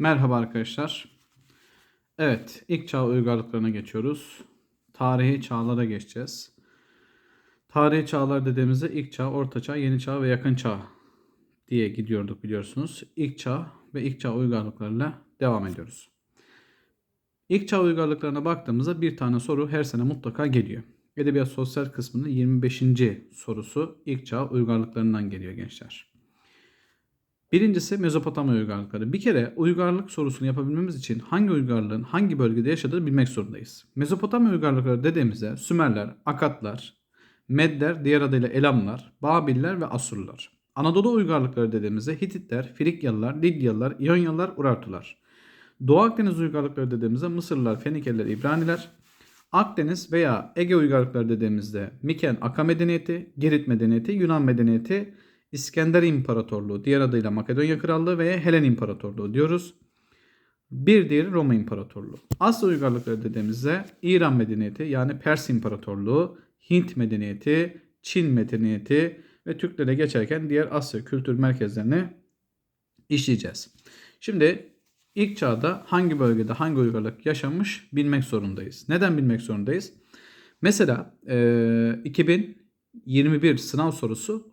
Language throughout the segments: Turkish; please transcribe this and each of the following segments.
Merhaba arkadaşlar. Evet, ilk çağ uygarlıklarına geçiyoruz. Tarihi çağlara geçeceğiz. Tarihi çağlar dediğimizde ilk çağ, orta çağ, yeni çağ ve yakın çağ diye gidiyorduk biliyorsunuz. İlk çağ ve ilk çağ uygarlıklarıyla devam ediyoruz. İlk çağ uygarlıklarına baktığımızda bir tane soru her sene mutlaka geliyor. Edebiyat sosyal kısmının 25. sorusu ilk çağ uygarlıklarından geliyor gençler. Birincisi Mezopotamya uygarlıkları. Bir kere uygarlık sorusunu yapabilmemiz için hangi uygarlığın hangi bölgede yaşadığını bilmek zorundayız. Mezopotamya uygarlıkları dediğimizde Sümerler, Akatlar, Medler, diğer adıyla Elamlar, Babiller ve Asurlular. Anadolu uygarlıkları dediğimizde Hititler, Frikyalılar, Lidyalılar, İyonyalılar, Urartular. Doğu Akdeniz uygarlıkları dediğimizde Mısırlılar, Fenikeliler, İbraniler. Akdeniz veya Ege uygarlıkları dediğimizde Miken Aka medeniyeti, Girit medeniyeti, Yunan medeniyeti, İskender İmparatorluğu, diğer adıyla Makedonya Krallığı veya Helen İmparatorluğu diyoruz. Bir diğeri Roma İmparatorluğu. Asya uygarlıkları dediğimizde İran medeniyeti yani Pers İmparatorluğu, Hint medeniyeti, Çin medeniyeti ve Türklere geçerken diğer Asya kültür merkezlerini işleyeceğiz. Şimdi ilk çağda hangi bölgede hangi uygarlık yaşamış bilmek zorundayız. Neden bilmek zorundayız? Mesela e, 2021 sınav sorusu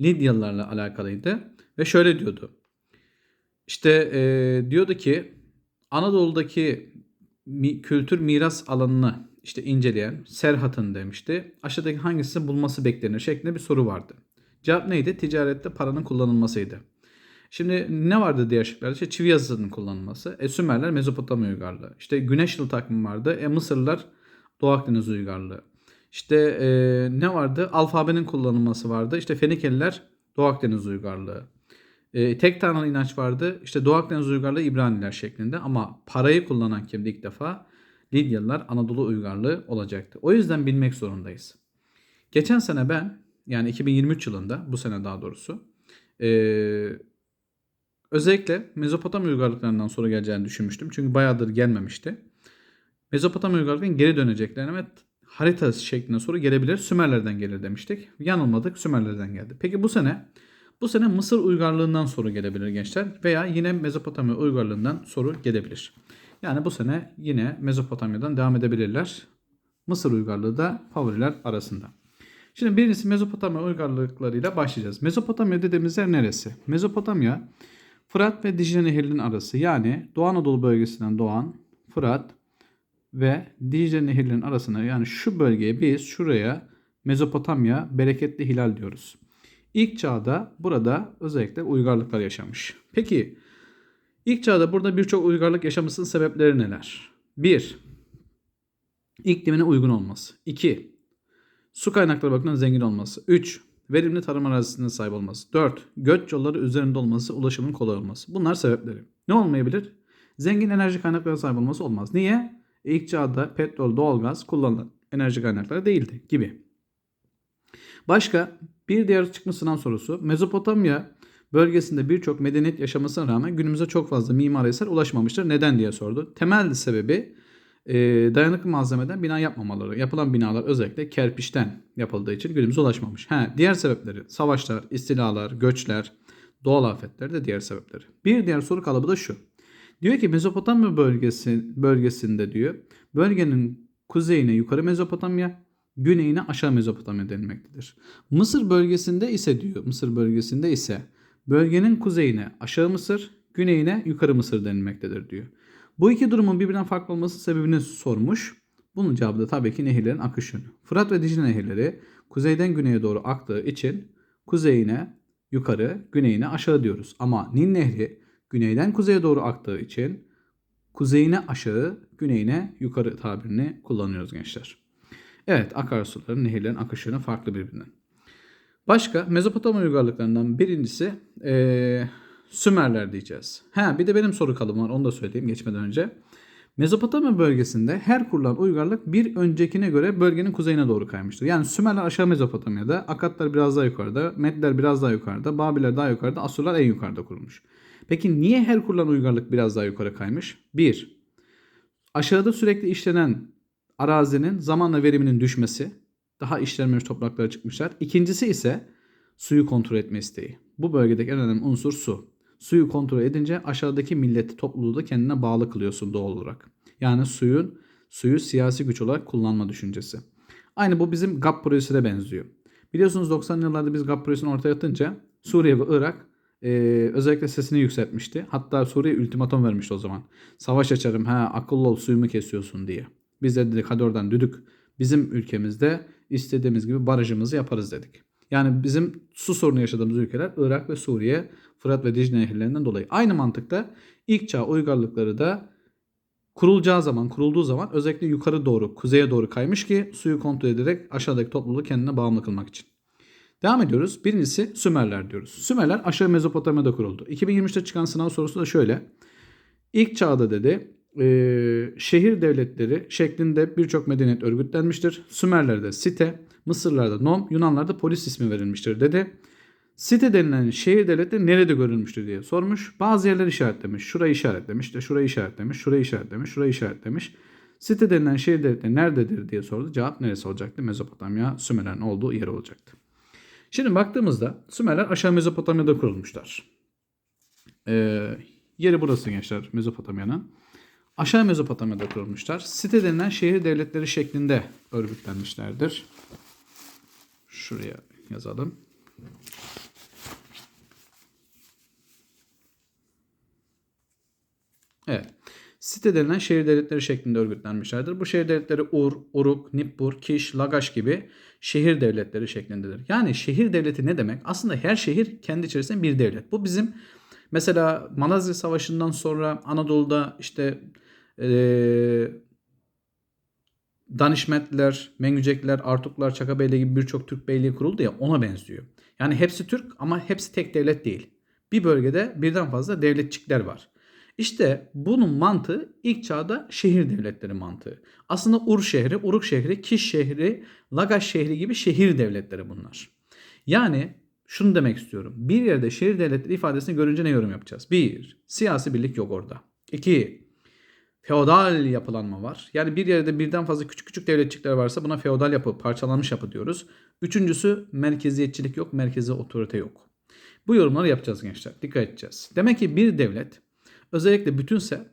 Lidyalılarla alakalıydı ve şöyle diyordu. İşte e, diyordu ki Anadolu'daki mi, kültür miras alanını işte inceleyen Serhat'ın demişti. Aşağıdaki hangisini bulması beklenir şeklinde bir soru vardı. Cevap neydi? Ticarette paranın kullanılmasıydı. Şimdi ne vardı diğer şıklarda? İşte çivi yazısının kullanılması. E, Sümerler Mezopotamya uygarlığı. İşte güneş yılı takvimi vardı. E, Mısırlılar Doğu Akdeniz uygarlığı. İşte e, ne vardı? Alfabenin kullanılması vardı. İşte Fenikeliler Doğu Akdeniz uygarlığı. E, tek tanrılı inanç vardı. İşte Doğu Akdeniz uygarlığı İbraniler şeklinde. Ama parayı kullanan kimdi ilk defa? Lidyalılar Anadolu uygarlığı olacaktı. O yüzden bilmek zorundayız. Geçen sene ben yani 2023 yılında bu sene daha doğrusu e, özellikle Mezopotamya uygarlıklarından sonra geleceğini düşünmüştüm. Çünkü bayağıdır gelmemişti. Mezopotamya uygarlıklarının geri döneceklerini ve harita şeklinde soru gelebilir. Sümerlerden gelir demiştik. Yanılmadık Sümerlerden geldi. Peki bu sene bu sene Mısır uygarlığından soru gelebilir gençler veya yine Mezopotamya uygarlığından soru gelebilir. Yani bu sene yine Mezopotamya'dan devam edebilirler. Mısır uygarlığı da favoriler arasında. Şimdi birincisi Mezopotamya uygarlıklarıyla başlayacağız. Mezopotamya dediğimiz yer neresi? Mezopotamya Fırat ve Dicle Nehri'nin arası yani Doğu Anadolu bölgesinden doğan Fırat ve Dicle Nehirlerinin arasına yani şu bölgeye biz şuraya Mezopotamya bereketli hilal diyoruz. İlk çağda burada özellikle uygarlıklar yaşamış. Peki ilk çağda burada birçok uygarlık yaşamasının sebepleri neler? 1. İklimine uygun olması. 2. Su kaynakları bakımından zengin olması. 3. Verimli tarım arazisine sahip olması. 4. Göç yolları üzerinde olması, ulaşımın kolay olması. Bunlar sebepleri. Ne olmayabilir? Zengin enerji kaynaklarına sahip olması olmaz. Niye? İlk çağda petrol, doğalgaz kullanılan enerji kaynakları değildi gibi. Başka bir diğer çıkmış sınav sorusu. Mezopotamya bölgesinde birçok medeniyet yaşamasına rağmen günümüze çok fazla mimari eser ulaşmamıştır. Neden diye sordu. Temel sebebi e, dayanıklı malzemeden bina yapmamaları. Yapılan binalar özellikle kerpiçten yapıldığı için günümüze ulaşmamış. He, diğer sebepleri savaşlar, istilalar, göçler, doğal afetler de diğer sebepleri. Bir diğer soru kalıbı da şu. Diyor ki Mezopotamya bölgesi bölgesinde diyor bölgenin kuzeyine yukarı Mezopotamya, güneyine aşağı Mezopotamya denilmektedir. Mısır bölgesinde ise diyor Mısır bölgesinde ise bölgenin kuzeyine aşağı Mısır, güneyine yukarı Mısır denilmektedir diyor. Bu iki durumun birbirinden farklı olması sebebini sormuş. Bunun cevabı da tabii ki nehirlerin akış yönü. Fırat ve Dicle nehirleri kuzeyden güneye doğru aktığı için kuzeyine yukarı, güneyine aşağı diyoruz. Ama Nil Nehri güneyden kuzeye doğru aktığı için kuzeyine aşağı, güneyine yukarı tabirini kullanıyoruz gençler. Evet akarsuların, nehirlerin akış yönü farklı birbirinden. Başka Mezopotamya uygarlıklarından birincisi ee, Sümerler diyeceğiz. Ha bir de benim soru kalıbım var onu da söyleyeyim geçmeden önce. Mezopotamya bölgesinde her kurulan uygarlık bir öncekine göre bölgenin kuzeyine doğru kaymıştır. Yani Sümerler aşağı Mezopotamya'da, Akatlar biraz daha yukarıda, Medler biraz daha yukarıda, Babiller daha yukarıda, Asurlar en yukarıda kurulmuş. Peki niye her kurulan uygarlık biraz daha yukarı kaymış? 1. Aşağıda sürekli işlenen arazinin zamanla veriminin düşmesi. Daha işlenmemiş topraklara çıkmışlar. İkincisi ise suyu kontrol etme isteği. Bu bölgedeki en önemli unsur su. Suyu kontrol edince aşağıdaki milleti topluluğu da kendine bağlı kılıyorsun doğal olarak. Yani suyun suyu siyasi güç olarak kullanma düşüncesi. Aynı bu bizim GAP projesine benziyor. Biliyorsunuz 90'lı yıllarda biz GAP projesini ortaya atınca Suriye ve Irak e, özellikle sesini yükseltmişti. Hatta Suriye ultimatom vermişti o zaman. Savaş açarım ha akıllı ol suyumu kesiyorsun diye. Biz de dedik hadi oradan düdük. Bizim ülkemizde istediğimiz gibi barajımızı yaparız dedik. Yani bizim su sorunu yaşadığımız ülkeler Irak ve Suriye, Fırat ve Dicle nehirlerinden dolayı. Aynı mantıkta ilk çağ uygarlıkları da kurulacağı zaman, kurulduğu zaman özellikle yukarı doğru, kuzeye doğru kaymış ki suyu kontrol ederek aşağıdaki topluluğu kendine bağımlı kılmak için. Devam ediyoruz. Birincisi Sümerler diyoruz. Sümerler aşağı Mezopotamya'da kuruldu. 2023'te çıkan sınav sorusu da şöyle. İlk çağda dedi e, şehir devletleri şeklinde birçok medeniyet örgütlenmiştir. Sümerlerde site, Mısırlarda nom, Yunanlarda polis ismi verilmiştir dedi. Site denilen şehir devletleri nerede görülmüştür diye sormuş. Bazı yerler işaretlemiş. Şurayı işaretlemiş, de şurayı işaretlemiş, şurayı işaretlemiş, şurayı işaretlemiş. Site denilen şehir devletleri nerededir diye sordu. Cevap neresi olacaktı? Mezopotamya, Sümerlerin olduğu yer olacaktı. Şimdi baktığımızda Sümerler aşağı Mezopotamya'da kurulmuşlar. Ee, yeri burası gençler Mezopotamya'nın. Aşağı Mezopotamya'da kurulmuşlar. Site denilen şehir devletleri şeklinde örgütlenmişlerdir. Şuraya yazalım. Evet. Site denilen şehir devletleri şeklinde örgütlenmişlerdir. Bu şehir devletleri Ur, Uruk, Nippur, Kiş, Lagaş gibi şehir devletleri şeklindedir. Yani şehir devleti ne demek? Aslında her şehir kendi içerisinde bir devlet. Bu bizim mesela Malazgirt Savaşı'ndan sonra Anadolu'da işte ee, Danişmentler, Mengücekler, Artuklar, Çakabeyli gibi birçok Türk beyliği kuruldu ya ona benziyor. Yani hepsi Türk ama hepsi tek devlet değil. Bir bölgede birden fazla devletçikler var. İşte bunun mantığı ilk çağda şehir devletleri mantığı. Aslında Ur şehri, Uruk şehri, Kiş şehri, Lagaş şehri gibi şehir devletleri bunlar. Yani şunu demek istiyorum. Bir yerde şehir devletleri ifadesini görünce ne yorum yapacağız? Bir, siyasi birlik yok orada. İki, feodal yapılanma var. Yani bir yerde birden fazla küçük küçük devletçikler varsa buna feodal yapı, parçalanmış yapı diyoruz. Üçüncüsü merkeziyetçilik yok, merkezi otorite yok. Bu yorumları yapacağız gençler. Dikkat edeceğiz. Demek ki bir devlet özellikle bütünse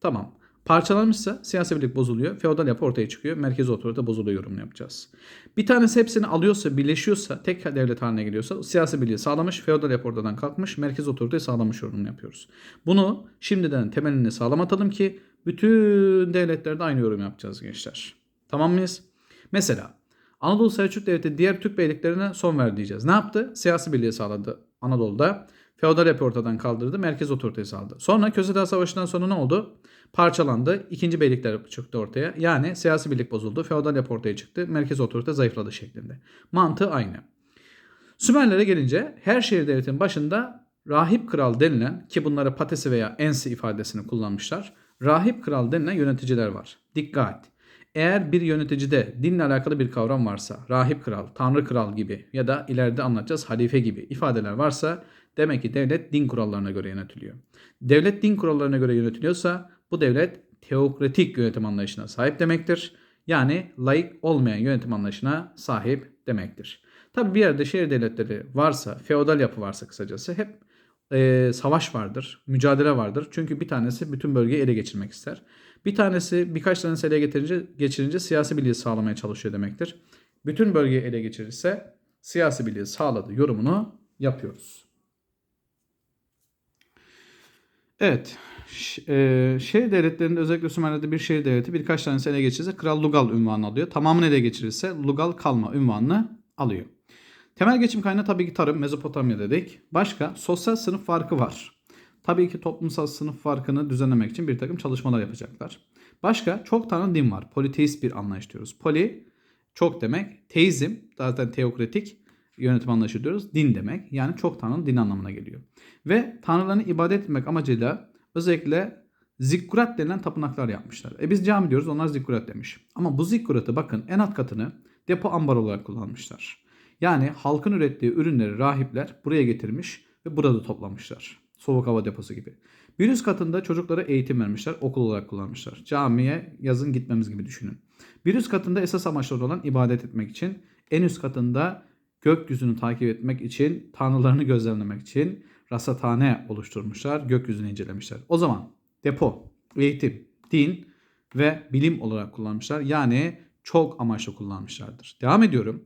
tamam. Parçalanmışsa siyasi birlik bozuluyor. Feodal yapı ortaya çıkıyor. Merkezi otorite bozuluyor yorumunu yapacağız. Bir tanesi hepsini alıyorsa, birleşiyorsa, tek devlet haline geliyorsa siyasi birliği sağlamış, feodal yapı ortadan kalkmış, merkezi otoriteyi sağlamış yorumunu yapıyoruz. Bunu şimdiden temelini sağlam atalım ki bütün devletlerde aynı yorum yapacağız gençler. Tamam mıyız? Mesela Anadolu Selçuk Devleti diğer Türk beyliklerine son ver diyeceğiz. Ne yaptı? Siyasi birliği sağladı Anadolu'da. Feodal yapı ortadan kaldırdı. Merkez otoriteyi sağladı. Sonra Köse Savaşı'ndan sonra ne oldu? Parçalandı. İkinci beylikler çıktı ortaya. Yani siyasi birlik bozuldu. Feodal yapı ortaya çıktı. Merkez otorite zayıfladı şeklinde. Mantığı aynı. Sümerlere gelince her şehir devletin başında rahip kral denilen ki bunlara patesi veya ensi ifadesini kullanmışlar. Rahip kral denilen yöneticiler var. Dikkat! Eğer bir yöneticide dinle alakalı bir kavram varsa, rahip kral, tanrı kral gibi ya da ileride anlatacağız halife gibi ifadeler varsa demek ki devlet din kurallarına göre yönetiliyor. Devlet din kurallarına göre yönetiliyorsa bu devlet teokratik yönetim anlayışına sahip demektir. Yani laik olmayan yönetim anlayışına sahip demektir. Tabi bir yerde şehir devletleri varsa, feodal yapı varsa kısacası hep e, savaş vardır, mücadele vardır. Çünkü bir tanesi bütün bölgeyi ele geçirmek ister. Bir tanesi birkaç tanesi ele getirince, geçirince siyasi birliği sağlamaya çalışıyor demektir. Bütün bölgeyi ele geçirirse siyasi birliği sağladı yorumunu yapıyoruz. Evet. E, şehir devletlerinde özellikle Sümerler'de bir şehir devleti birkaç tanesi ele geçirirse Kral Lugal ünvanını alıyor. Tamamını ele geçirirse Lugal kalma ünvanını alıyor. Temel geçim kaynağı tabii ki tarım, Mezopotamya dedik. Başka sosyal sınıf farkı var. Tabii ki toplumsal sınıf farkını düzenlemek için bir takım çalışmalar yapacaklar. Başka çok tanrı din var. Politeist bir anlayış diyoruz. Poli çok demek. Teizm zaten teokratik yönetim anlayışı diyoruz. Din demek. Yani çok tanrı din anlamına geliyor. Ve tanrılarını ibadet etmek amacıyla özellikle zikkurat denilen tapınaklar yapmışlar. E biz cami diyoruz onlar zikkurat demiş. Ama bu zikkuratı bakın en alt katını depo ambar olarak kullanmışlar. Yani halkın ürettiği ürünleri rahipler buraya getirmiş ve burada toplamışlar. Soğuk hava deposu gibi. Bir üst katında çocuklara eğitim vermişler, okul olarak kullanmışlar. Camiye yazın gitmemiz gibi düşünün. Bir üst katında esas amaçları olan ibadet etmek için, en üst katında gökyüzünü takip etmek için, tanrılarını gözlemlemek için, rasathane oluşturmuşlar, gökyüzünü incelemişler. O zaman depo, eğitim, din ve bilim olarak kullanmışlar. Yani çok amaçlı kullanmışlardır. Devam ediyorum.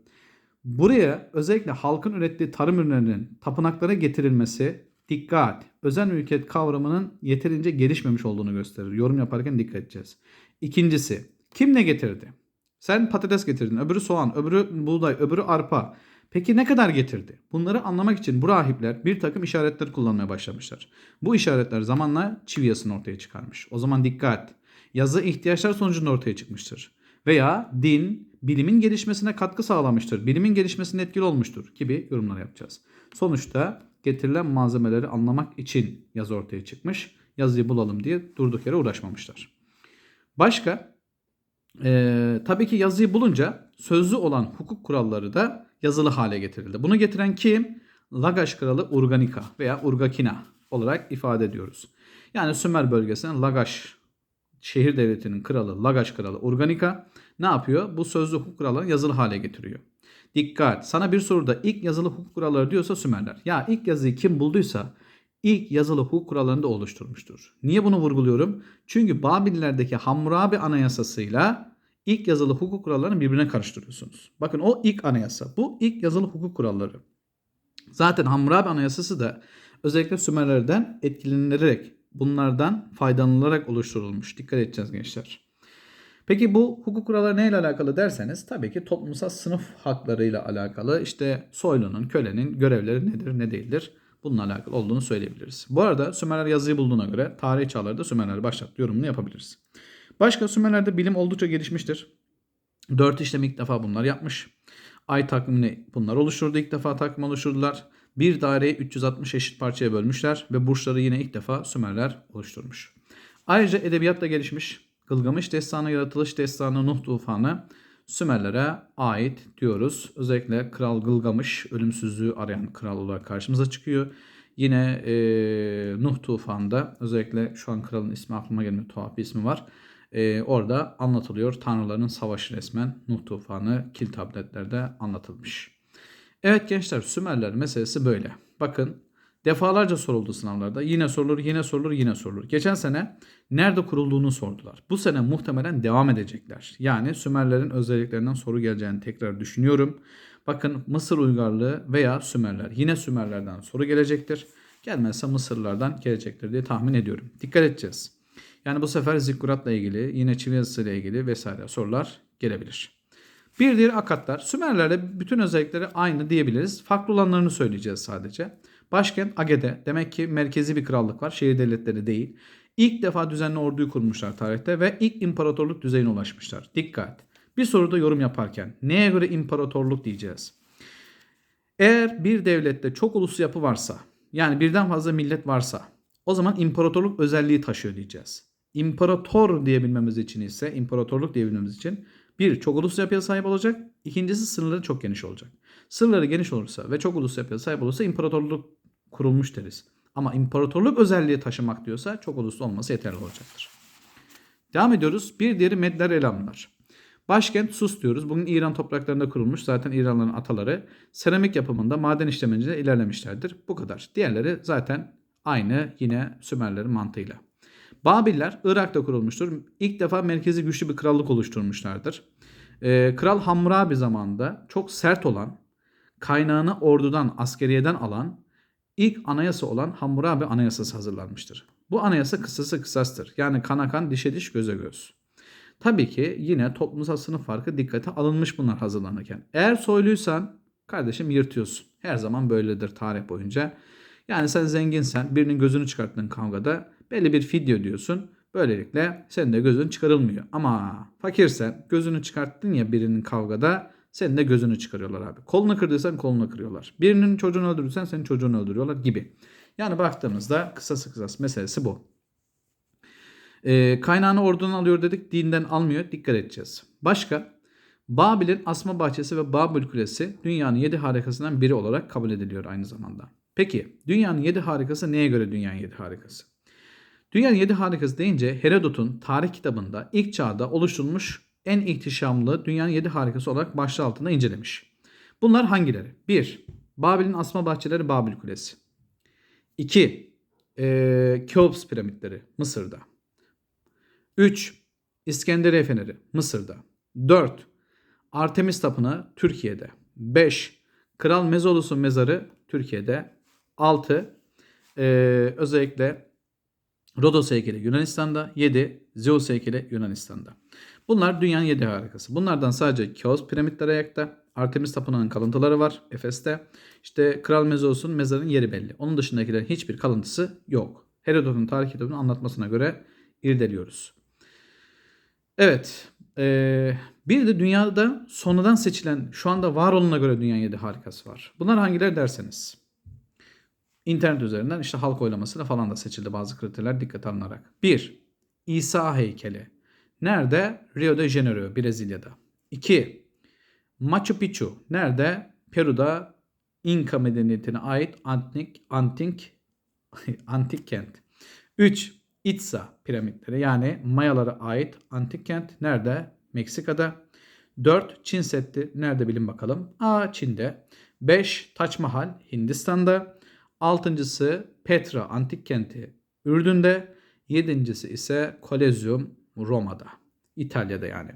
Buraya özellikle halkın ürettiği tarım ürünlerinin tapınaklara getirilmesi dikkat, özel mülkiyet kavramının yeterince gelişmemiş olduğunu gösterir. Yorum yaparken dikkat edeceğiz. İkincisi, kim ne getirdi? Sen patates getirdin, öbürü soğan, öbürü buğday, öbürü arpa. Peki ne kadar getirdi? Bunları anlamak için bu rahipler bir takım işaretler kullanmaya başlamışlar. Bu işaretler zamanla çivi yazısını ortaya çıkarmış. O zaman dikkat. Yazı ihtiyaçlar sonucunda ortaya çıkmıştır. Veya din bilimin gelişmesine katkı sağlamıştır. Bilimin gelişmesine etkili olmuştur gibi yorumlar yapacağız. Sonuçta getirilen malzemeleri anlamak için yazı ortaya çıkmış. Yazıyı bulalım diye durduk yere uğraşmamışlar. Başka ee, tabii ki yazıyı bulunca sözlü olan hukuk kuralları da yazılı hale getirildi. Bunu getiren kim? Lagaş kralı Urganika veya Urgakina olarak ifade ediyoruz. Yani Sümer bölgesinin Lagaş şehir devletinin kralı Lagaş kralı Urganika ne yapıyor? Bu sözlü hukuk kurallarını yazılı hale getiriyor. Dikkat! Sana bir soruda ilk yazılı hukuk kuralları diyorsa Sümerler. Ya ilk yazıyı kim bulduysa ilk yazılı hukuk kurallarını da oluşturmuştur. Niye bunu vurguluyorum? Çünkü Babillerdeki Hammurabi anayasasıyla ilk yazılı hukuk kurallarını birbirine karıştırıyorsunuz. Bakın o ilk anayasa. Bu ilk yazılı hukuk kuralları. Zaten Hammurabi anayasası da özellikle Sümerlerden etkilenilerek bunlardan faydalanılarak oluşturulmuş. Dikkat edeceğiz gençler. Peki bu hukuk kuralları neyle alakalı derseniz tabii ki toplumsal sınıf haklarıyla alakalı işte soylunun, kölenin görevleri nedir, ne değildir bununla alakalı olduğunu söyleyebiliriz. Bu arada Sümerler yazıyı bulduğuna göre tarihi çağlarda Sümerler başlattı yorumunu yapabiliriz. Başka Sümerler'de bilim oldukça gelişmiştir. Dört işlem ilk defa bunlar yapmış. Ay takvimini bunlar oluşturdu. ilk defa takvim oluşturdular. Bir daireyi 360 eşit parçaya bölmüşler ve burçları yine ilk defa Sümerler oluşturmuş. Ayrıca edebiyat da gelişmiş. Gılgamış destanı, yaratılış destanı, Nuh tufanı Sümerlere ait diyoruz. Özellikle Kral Gılgamış ölümsüzlüğü arayan kral olarak karşımıza çıkıyor. Yine e, Nuh tufanında özellikle şu an kralın ismi aklıma gelmiyor tuhaf bir ismi var. E, orada anlatılıyor. Tanrıların savaşı resmen Nuh tufanı kil tabletlerde anlatılmış. Evet gençler Sümerler meselesi böyle. Bakın defalarca soruldu sınavlarda. Yine sorulur, yine sorulur, yine sorulur. Geçen sene nerede kurulduğunu sordular. Bu sene muhtemelen devam edecekler. Yani Sümerlerin özelliklerinden soru geleceğini tekrar düşünüyorum. Bakın Mısır uygarlığı veya Sümerler. Yine Sümerlerden soru gelecektir. Gelmezse Mısırlardan gelecektir diye tahmin ediyorum. Dikkat edeceğiz. Yani bu sefer zikkuratla ilgili, yine çivi yazısıyla ilgili vesaire sorular gelebilir. Bir diğer akatlar. Sümerlerle bütün özellikleri aynı diyebiliriz. Farklı olanlarını söyleyeceğiz sadece. Başkent Agede. Demek ki merkezi bir krallık var. Şehir devletleri değil. İlk defa düzenli orduyu kurmuşlar tarihte ve ilk imparatorluk düzeyine ulaşmışlar. Dikkat. Bir soruda yorum yaparken neye göre imparatorluk diyeceğiz? Eğer bir devlette çok uluslu yapı varsa, yani birden fazla millet varsa o zaman imparatorluk özelliği taşıyor diyeceğiz. İmparator diyebilmemiz için ise imparatorluk diyebilmemiz için bir çok uluslu yapıya sahip olacak. İkincisi sınırları çok geniş olacak. Sınırları geniş olursa ve çok uluslu yapıya sahip olursa imparatorluk kurulmuş deriz. Ama imparatorluk özelliği taşımak diyorsa çok uluslu olması yeterli olacaktır. Devam ediyoruz. Bir diğeri Medler Elamlar. Başkent Sus diyoruz. Bugün İran topraklarında kurulmuş. Zaten İranlıların ataları seramik yapımında maden işlemecinde ilerlemişlerdir. Bu kadar. Diğerleri zaten aynı yine Sümerlerin mantığıyla. Babiller Irak'ta kurulmuştur. İlk defa merkezi güçlü bir krallık oluşturmuşlardır. Ee, Kral Hammurabi zamanında çok sert olan, kaynağını ordudan, askeriyeden alan ilk anayasa olan Hammurabi Anayasası hazırlanmıştır. Bu anayasa kısası kısastır. Yani kana kan, dişe diş, göze göz. Tabii ki yine toplumsal sınıf farkı dikkate alınmış bunlar hazırlanırken. Eğer soyluysan kardeşim yırtıyorsun. Her zaman böyledir tarih boyunca. Yani sen zenginsen birinin gözünü çıkarttığın kavgada belli bir fidye diyorsun. Böylelikle senin de gözün çıkarılmıyor. Ama fakirsen gözünü çıkarttın ya birinin kavgada senin de gözünü çıkarıyorlar abi. Kolunu kırdıysan kolunu kırıyorlar. Birinin çocuğunu öldürürsen senin çocuğunu öldürüyorlar gibi. Yani baktığımızda kısası kısas meselesi bu. E, kaynağını oradan alıyor dedik dinden almıyor dikkat edeceğiz. Başka Babil'in asma bahçesi ve Babil Kulesi dünyanın yedi harikasından biri olarak kabul ediliyor aynı zamanda. Peki dünyanın yedi harikası neye göre dünyanın yedi harikası? Dünyanın yedi harikası deyince Herodot'un tarih kitabında ilk çağda oluşturulmuş en ihtişamlı dünyanın yedi harikası olarak başlığı altında incelemiş. Bunlar hangileri? 1. Babil'in asma bahçeleri Babil Kulesi. 2. E, Keops piramitleri Mısır'da. 3. İskenderiye Feneri Mısır'da. 4. Artemis Tapınağı Türkiye'de. 5. Kral Mezolus'un mezarı Türkiye'de. 6. Ee, özellikle Rodos heykeli Yunanistan'da. 7. Zeus heykeli Yunanistan'da. Bunlar dünyanın 7 harikası. Bunlardan sadece Keops piramitleri ayakta. Artemis Tapınağı'nın kalıntıları var Efes'te. İşte Kral Mezolus'un mezarının yeri belli. Onun dışındakilerin hiçbir kalıntısı yok. Herodot'un tarih kitabının anlatmasına göre irdeliyoruz. Evet. Ee, bir de dünyada sonradan seçilen, şu anda var olana göre dünyanın 7 harikası var. Bunlar hangileri derseniz. İnternet üzerinden işte halk oylamasıyla falan da seçildi bazı kriterler dikkate alınarak. 1. İsa heykeli. Nerede? Rio de Janeiro, Brezilya'da. 2. Machu Picchu. Nerede? Peru'da İnka medeniyetine ait antik antik antik kent. 3. Itza piramitleri yani Mayalara ait antik kent nerede? Meksika'da. 4. Çin Seddi nerede bilin bakalım? A. Çin'de. 5. Taç Mahal Hindistan'da. Altıncısı Petra antik kenti Ürdün'de. Yedincisi ise Kolezyum Roma'da. İtalya'da yani.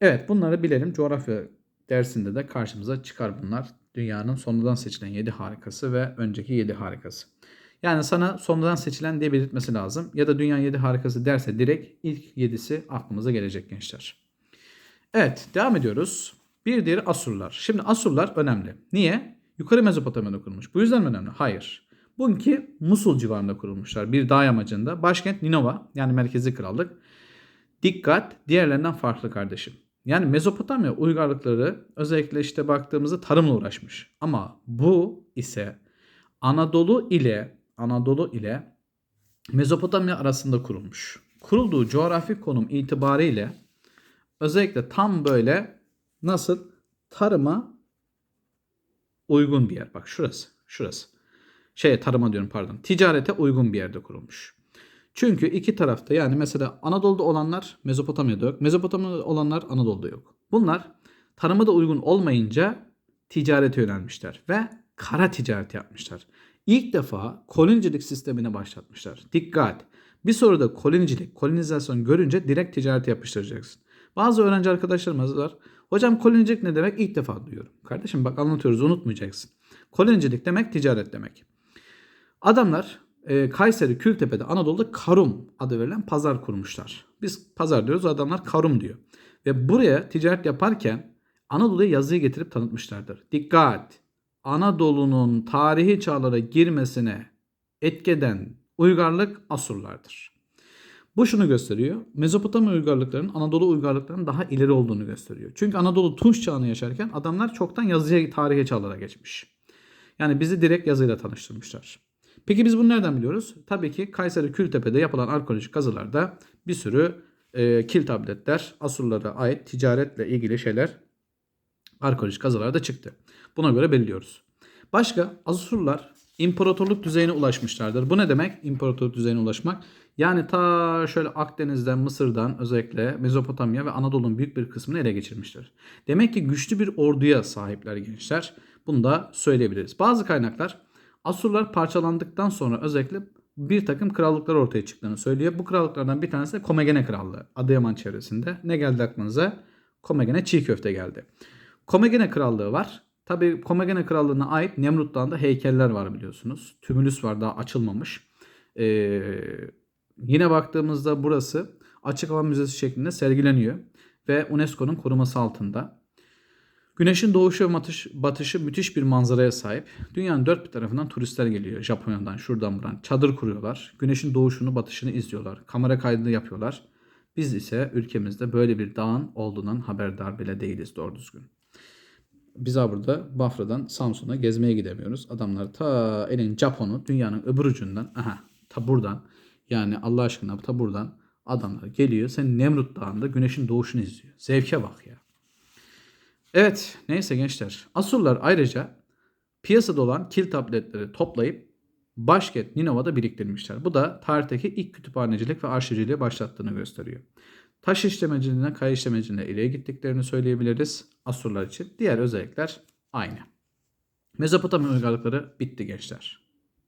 Evet bunları bilelim. Coğrafya dersinde de karşımıza çıkar bunlar. Dünyanın sonradan seçilen 7 harikası ve önceki 7 harikası. Yani sana sonradan seçilen diye belirtmesi lazım. Ya da dünyanın 7 harikası derse direkt ilk 7'si aklımıza gelecek gençler. Evet devam ediyoruz. Bir diğeri Asurlar. Şimdi Asurlar önemli. Niye? Yukarı Mezopotamya'da kurulmuş. Bu yüzden mi önemli? Hayır. Bununki Musul civarında kurulmuşlar. Bir dağ yamacında. Başkent Ninova yani merkezi krallık. Dikkat diğerlerinden farklı kardeşim. Yani Mezopotamya uygarlıkları özellikle işte baktığımızda tarımla uğraşmış. Ama bu ise Anadolu ile Anadolu ile Mezopotamya arasında kurulmuş. Kurulduğu coğrafi konum itibariyle özellikle tam böyle nasıl tarıma uygun bir yer. Bak şurası, şurası. Şey tarıma diyorum pardon. Ticarete uygun bir yerde kurulmuş. Çünkü iki tarafta yani mesela Anadolu'da olanlar Mezopotamya'da yok. Mezopotamya'da olanlar Anadolu'da yok. Bunlar tarıma da uygun olmayınca ticarete yönelmişler ve kara ticaret yapmışlar. İlk defa kolonicilik sistemine başlatmışlar. Dikkat! Bir soruda kolonicilik, kolonizasyon görünce direkt ticarete yapıştıracaksın. Bazı öğrenci arkadaşlarımız var. Hocam kolonicilik ne demek? İlk defa duyuyorum. Kardeşim bak anlatıyoruz unutmayacaksın. Kolonicilik demek ticaret demek. Adamlar e, Kayseri Kültepe'de Anadolu'da Karum adı verilen pazar kurmuşlar. Biz pazar diyoruz adamlar Karum diyor. Ve buraya ticaret yaparken Anadolu'ya yazıyı getirip tanıtmışlardır. Dikkat! Anadolu'nun tarihi çağlara girmesine etkeden uygarlık Asurlardır. Bu şunu gösteriyor. Mezopotamya uygarlıklarının Anadolu uygarlıklarının daha ileri olduğunu gösteriyor. Çünkü Anadolu Tunç çağını yaşarken adamlar çoktan yazıya, tarihe çağlara geçmiş. Yani bizi direkt yazıyla tanıştırmışlar. Peki biz bunu nereden biliyoruz? Tabii ki Kayseri Kültepe'de yapılan arkeolojik kazılarda bir sürü e, kil tabletler, Asurlara ait ticaretle ilgili şeyler arkeolojik kazılarda çıktı. Buna göre belirliyoruz. Başka Asurlar imparatorluk düzeyine ulaşmışlardır. Bu ne demek? İmparatorluk düzeyine ulaşmak. Yani ta şöyle Akdeniz'den, Mısır'dan özellikle Mezopotamya ve Anadolu'nun büyük bir kısmını ele geçirmişler. Demek ki güçlü bir orduya sahipler gençler. Bunu da söyleyebiliriz. Bazı kaynaklar Asurlar parçalandıktan sonra özellikle bir takım krallıklar ortaya çıktığını söylüyor. Bu krallıklardan bir tanesi de Komagene Krallığı. Adıyaman çevresinde. Ne geldi aklınıza? Komagene çiğ köfte geldi. Komagene Krallığı var. Tabi Komagene Krallığı'na ait Nemrut Dağı'nda heykeller var biliyorsunuz. Tümülüs var daha açılmamış. Ee, yine baktığımızda burası açık hava müzesi şeklinde sergileniyor. Ve UNESCO'nun koruması altında. Güneşin doğuşu ve batış, batışı müthiş bir manzaraya sahip. Dünyanın dört bir tarafından turistler geliyor. Japonya'dan, şuradan buradan. Çadır kuruyorlar. Güneşin doğuşunu, batışını izliyorlar. Kamera kaydını yapıyorlar. Biz ise ülkemizde böyle bir dağın olduğundan haberdar bile değiliz doğru düzgün. Biz burada Bafra'dan Samsun'a gezmeye gidemiyoruz. Adamlar ta elin Japon'u dünyanın öbür ucundan aha ta buradan yani Allah aşkına ta buradan adamlar geliyor. Sen Nemrut Dağı'nda güneşin doğuşunu izliyor. Zevke bak ya. Evet neyse gençler. Asurlar ayrıca piyasada olan kil tabletleri toplayıp başkent Ninova'da biriktirmişler. Bu da tarihteki ilk kütüphanecilik ve arşivciliği başlattığını gösteriyor. Taş işlemeciliğine, kaya işlemeciliğine ileriye gittiklerini söyleyebiliriz Asurlar için. Diğer özellikler aynı. Mezopotamya uygarlıkları bitti gençler.